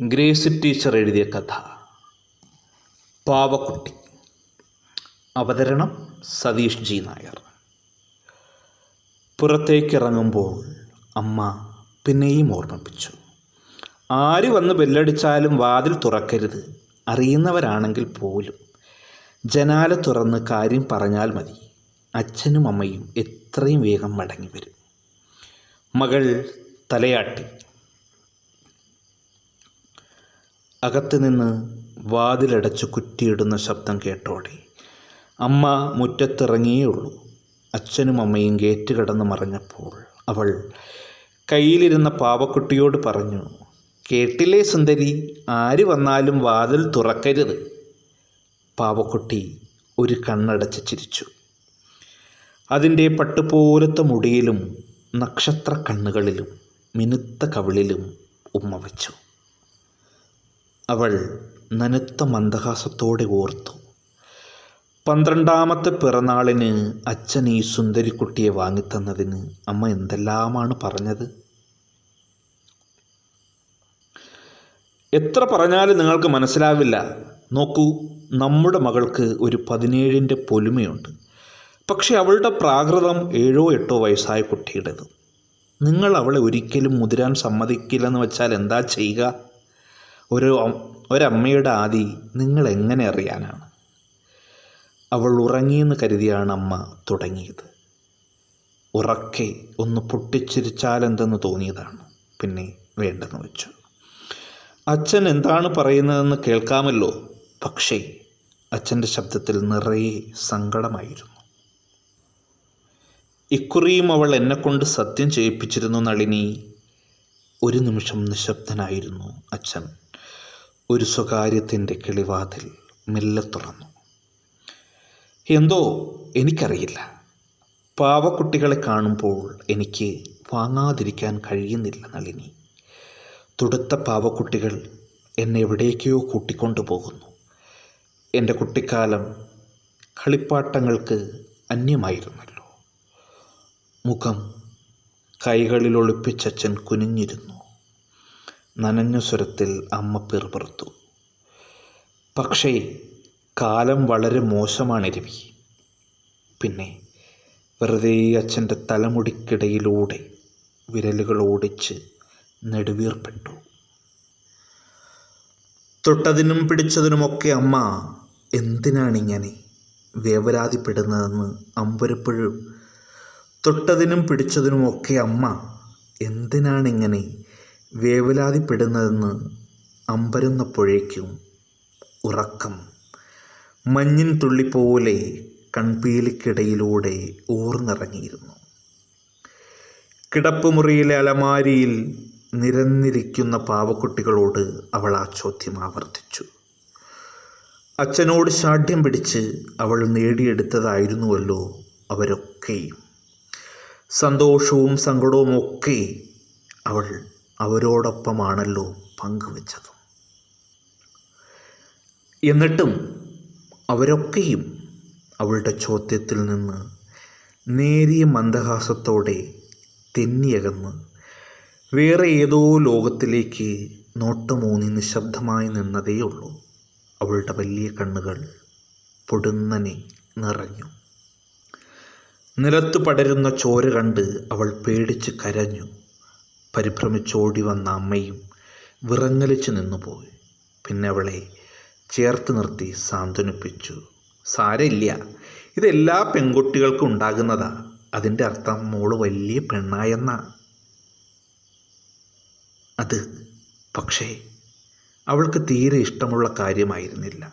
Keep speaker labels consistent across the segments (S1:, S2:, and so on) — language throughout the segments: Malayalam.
S1: ഗ്രേസി ടീച്ചർ എഴുതിയ കഥ. പാവക്കുട്ടി. അവതരണം സതീഷ് ജി നായർ. പുറത്തേക്കിറങ്ങുമ്പോൾ അമ്മ പിന്നെയും ഓർമ്മിപ്പിച്ചു. ആര് വന്ന് ബെല്ലടിച്ചാലും വാതിൽ തുറക്കരുത്. അറിയുന്നവരാണെങ്കിൽ പോലും. ജനാല തുറന്ന് കാര്യം പറഞ്ഞാൽ മതി. അച്ഛനും അമ്മയും എത്രയും വേഗം മടങ്ങി വരും മകൾ തലയാട്ടി. അകത്ത് നിന്ന് വാതിലടച്ച് കുറ്റിയിടുന്ന ശബ്ദം കേട്ടോടി. അമ്മ മുറ്റത്തിറങ്ങിയേയുള്ളൂ. അച്ഛനും അമ്മയും ഗേറ്റ് കടന്ന് മറഞ്ഞപ്പോൾ അവൾ കയ്യിലിരുന്ന പാവക്കുട്ടിയോട് പറഞ്ഞു കേട്ടില്ലേ സുന്ദരി ആര് വന്നാലും വാതിൽ തുറക്കരുത്. പാവക്കുട്ടി ഒരു കണ്ണടച്ച് ചിരിച്ചു. അതിന്റെ പട്ടുപോലത്തെ മുടിയിലും നക്ഷത്ര കണ്ണുകളിലും മിനുത്ത കവിളിലും ഉമ്മ വെച്ചു. അവൾ നനുത്ത മന്ദഹാസത്തോടെ ഓർത്തു. പന്ത്രണ്ടാമത്തെ പിറന്നാളിന് അച്ഛൻ ഈ സുന്ദരിക്കുട്ടിയെ വാങ്ങിത്തന്നതിന് അമ്മ എന്തെല്ലാമാണ് പറഞ്ഞത്? എത്ര പറഞ്ഞാലും നിങ്ങൾക്ക് മനസ്സിലാവില്ല. നോക്കൂ നമ്മുടെ മകൾക്ക് ഒരു പതിനേഴിന്റെ പൊലിമയുണ്ട്. പക്ഷെ അവളുടെ പ്രാകൃതം ഏഴോ എട്ടോ വയസ്സായ കുട്ടിയുടേത്. നിങ്ങൾ അവളെ ഒരിക്കലും മുതിരാൻ സമ്മതിക്കില്ലെന്ന് വെച്ചാൽ എന്താ ചെയ്യുക? ഒരു ഒരമ്മയുടെ ആദി നിങ്ങൾ എങ്ങനെ അറിയാനാണ്? അവൾ ഉറങ്ങിയെന്ന് കരുതിയാണ് അമ്മ തുടങ്ങിയത്. ഉറക്കെ ഒന്ന് പൊട്ടിച്ചിരിച്ചാലെന്തെന്ന് തോന്നിയതാണ്. പിന്നെ വേണ്ടെന്ന് വെച്ചു. അച്ഛൻ എന്താണ് പറയുന്നതെന്ന് കേൾക്കാമല്ലോ. പക്ഷേ അച്ഛന്റെ ശബ്ദത്തിൽ നിറയെ സങ്കടമായിരുന്നു. ഇക്കുറിയും അവൾ എന്നെക്കൊണ്ട് സത്യം ചെയ്യിപ്പിച്ചിരുന്നു നളിനി. ഒരു നിമിഷം നിശബ്ദനായിരുന്നു അച്ഛൻ. ഒരു സ്വകാര്യത്തിന്റെ കിളിവാതിൽ മെല്ലെ തുറന്നു. എന്തോ എനിക്കറിയില്ല. പാവക്കുട്ടികളെ കാണുമ്പോൾ എനിക്ക് വാങ്ങാതിരിക്കാൻ കഴിയുന്നില്ല നളിനി. തുടുത്ത പാവക്കുട്ടികൾ എന്നെ എവിടേക്കോ കൂട്ടിക്കൊണ്ടു പോകുന്നു. എന്റെ കുട്ടിക്കാലം കളിപ്പാട്ടങ്ങൾക്ക് അന്യമായിരുന്നല്ലോ. മുഖം കൈകളിൽ ഒളിപ്പിച്ചച്ഛൻ കുനിഞ്ഞിരുന്നു. നനഞ്ഞ സ്വരത്തിൽ അമ്മ പിറുപിറുത്തു. പക്ഷേ കാലം വളരെ മോശമാണ് രവി. പിന്നെ വെറുതെ അച്ഛന്റെ തലമുടിക്കിടയിലൂടെ വിരലുകൾ ഓടിച്ച് നെടുവീർപ്പെട്ടു. തൊട്ടതിനും പിടിച്ചതിനുമൊക്കെ അമ്മ എന്തിനാണിങ്ങനെ വേവലാതിപ്പെടുന്നതെന്ന് അമ്പരപ്പോഴും. തൊട്ടതിനും പിടിച്ചതിനുമൊക്കെ അമ്മ എന്തിനാണിങ്ങനെ വേവലാതിപ്പെടുന്നതെന്ന് അമ്പരുന്നപ്പോഴേക്കും ഉറക്കം. മഞ്ഞിൻ തുള്ളി പോലെ കൺപീലിക്കിടയിലൂടെ ഊർന്നിറങ്ങിയിരുന്നു. കിടപ്പുമുറിയിലെ അലമാരിയിൽ നിരന്നിരിക്കുന്ന പാവക്കുട്ടികളോട് അവൾ ആ ചോദ്യം ആവർത്തിച്ചു. അച്ഛനോട് ഷാഠ്യം പിടിച്ച് അവൾ നേടിയെടുത്തതായിരുന്നുവല്ലോ അവരൊക്കെയും. സന്തോഷവും സങ്കടവും ഒക്കെ അവൾ അവരോടൊപ്പമാണല്ലോ പങ്കുവച്ചത്. എന്നിട്ടും അവരൊക്കെയും അവളുടെ ചോദ്യത്തിൽ നിന്ന് നേരിയ മന്ദഹാസത്തോടെ തെന്നിയകന്ന് വേറെ ഏതോ ലോകത്തിലേക്ക് നോട്ടമൂന്നി നിശബ്ദമായി നിന്നതേയുള്ളൂ. അവളുടെ വലിയ കണ്ണുകൾ പൊടുന്നനെ നിറഞ്ഞു. നിലത്തു പടരുന്ന ചോര കണ്ട് അവൾ പേടിച്ച് കരഞ്ഞു. പരിഭ്രമിച്ചോടി വന്ന അമ്മയും വിറങ്ങലിച്ചു നിന്നുപോയി. പിന്നെ അവളെ ചേർത്ത് നിർത്തി സാന്ത്വനിപ്പിച്ചു. സാരമില്ല. ഇതെല്ലാ പെൺകുട്ടികൾക്കും ഉണ്ടാകുന്നതാ. അതിന്റെ അർത്ഥം മോൾ വലിയ പെണ്ണായെന്ന. അത് പക്ഷേ അവൾക്ക് തീരെ ഇഷ്ടമുള്ള കാര്യമായിരുന്നില്ല.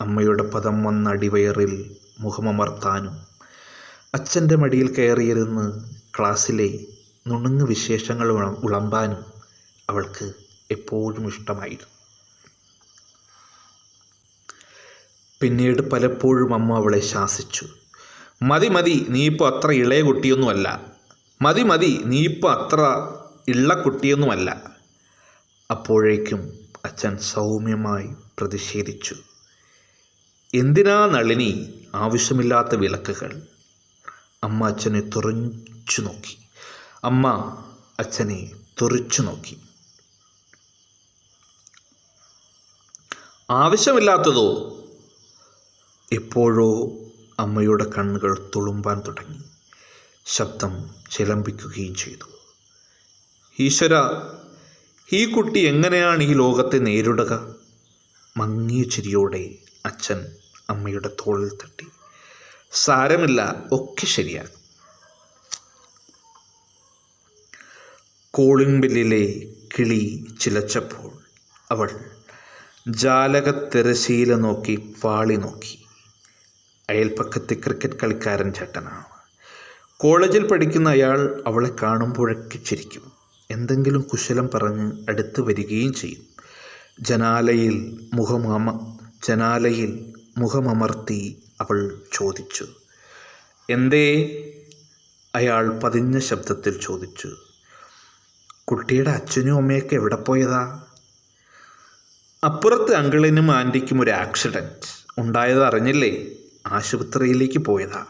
S1: അമ്മയുടെ പദം വന്ന അടിവയറിൽ മുഖമമർത്താനും അച്ഛന്റെ മടിയിൽ കയറിയിരുന്ന് ക്ലാസ്സിലെ നുണുങ്ങ് വിശേഷങ്ങൾ ഉള- ഉളമ്പാനും അവൾക്ക് എപ്പോഴും ഇഷ്ടമായിരുന്നു. പിന്നീട് പലപ്പോഴും അമ്മ അവളെ ശാസിച്ചു. മതി മതി നീ ഇപ്പോൾ അത്ര ഇളയ കുട്ടിയൊന്നുമല്ല. മതി മതി നീ ഇപ്പോൾ അത്ര ഇള്ള കുട്ടിയൊന്നുമല്ല. അപ്പോഴേക്കും അച്ഛൻ സൗമ്യമായി പ്രതിഷേധിച്ചു. എന്തിനാ നളിനി ആവശ്യമില്ലാത്ത വിലക്കുകൾ? അമ്മ അച്ഛനെ തുറച്ചു നോക്കി. അമ്മ അച്ഛനെ തുറച്ചു നോക്കി. ആവശ്യമില്ലാത്തതോ? എപ്പോഴോ അമ്മയുടെ കണ്ണുകൾ തുളുമ്പാൻ തുടങ്ങി. ശബ്ദം ചിലമ്പിക്കുകയും ചെയ്തു. ഈശ്വര ഈ കുട്ടി എങ്ങനെയാണ് ഈ ലോകത്തെ നേരിടുക? മങ്ങിയ ചിരിയോടെ അച്ഛൻ അമ്മയുടെ തോളിൽ തട്ടി. സാരമില്ല ഒക്കെ ശരിയാകും കോളിംഗ് ബില്ലിലെ കിളി ചിലച്ചപ്പോൾ അവൾ ജാലക തിരശീല നോക്കി പാളി നോക്കി. അയൽപ്പക്കത്തെ ക്രിക്കറ്റ് കളിക്കാരൻ ചേട്ടനാണ് കോളേജിൽ പഠിക്കുന്ന അയാൾ അവളെ കാണുമ്പോഴൊക്കെ ചിരിക്കും. എന്തെങ്കിലും കുശലം പറഞ്ഞ് അടുത്ത് വരികയും ചെയ്യും. ജനാലയിൽ മുഖമമ ജനാലയിൽ മുഖമമർത്തി അവൾ ചോദിച്ചു. എന്തേ? അയാൾ പതിഞ്ഞ ശബ്ദത്തിൽ ചോദിച്ചു. കുട്ടിയുടെ അച്ഛനും അമ്മയൊക്കെ എവിടെ പോയതാ? അപ്പുറത്ത് അങ്കിളിനും ആന്റിക്കും ഒരു ആക്സിഡന്റ് ഉണ്ടായത് അറിഞ്ഞില്ലേ? ആശുപത്രിയിലേക്ക് പോയതാ.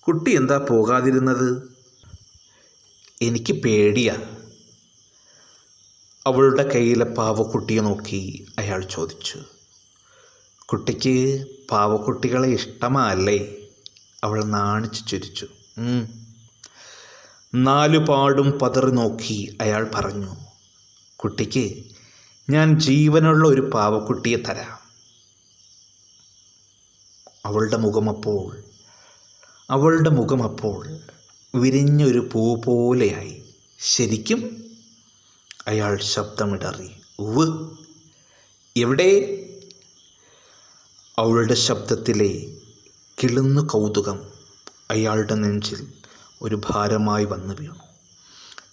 S1: കുട്ടി എന്താ പോകാതിരുന്നത്? എനിക്ക് പേടിയാ. അവളുടെ കയ്യിലെ പാവക്കുട്ടിയെ നോക്കി അയാൾ ചോദിച്ചു. കുട്ടിക്ക് പാവക്കുട്ടികളെ ഇഷ്ടമല്ലേ അവൾ നാണിച്ചു ചിരിച്ചു. നാലുപാടും പതറി നോക്കി അയാൾ പറഞ്ഞു കുട്ടിക്ക് ഞാൻ ജീവനുള്ള ഒരു പാവക്കുട്ടിയെ തരാം. അവളുടെ മുഖമപ്പോൾ അവളുടെ മുഖമപ്പോൾ വിരിഞ്ഞൊരു പൂ പോലെയായി. ശരിക്കും? അയാൾ ശബ്ദമിടറി. ഉവ് എവിടെ? അവളുടെ ശബ്ദത്തിലെ കിളുന്നു കൗതുകം അയാളുടെ നെഞ്ചിൽ ഒരു ഭാരമായി വന്നു വീണു.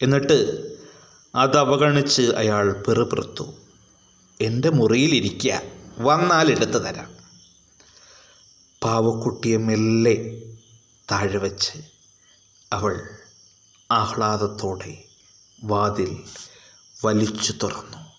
S1: എന്നിട്ട് അത് അവഗണിച്ച് അയാൾ പിറുപിറുത്തു. എന്റെ മുറിയിലിരിക്കുക വന്നാൽ എടുത്തു തരാം. പാവക്കുട്ടിയെ മെല്ലെ താഴെ വച്ച് അവൾ ആഹ്ലാദത്തോടെ വാതിൽ വലിച്ചു തുറന്നു.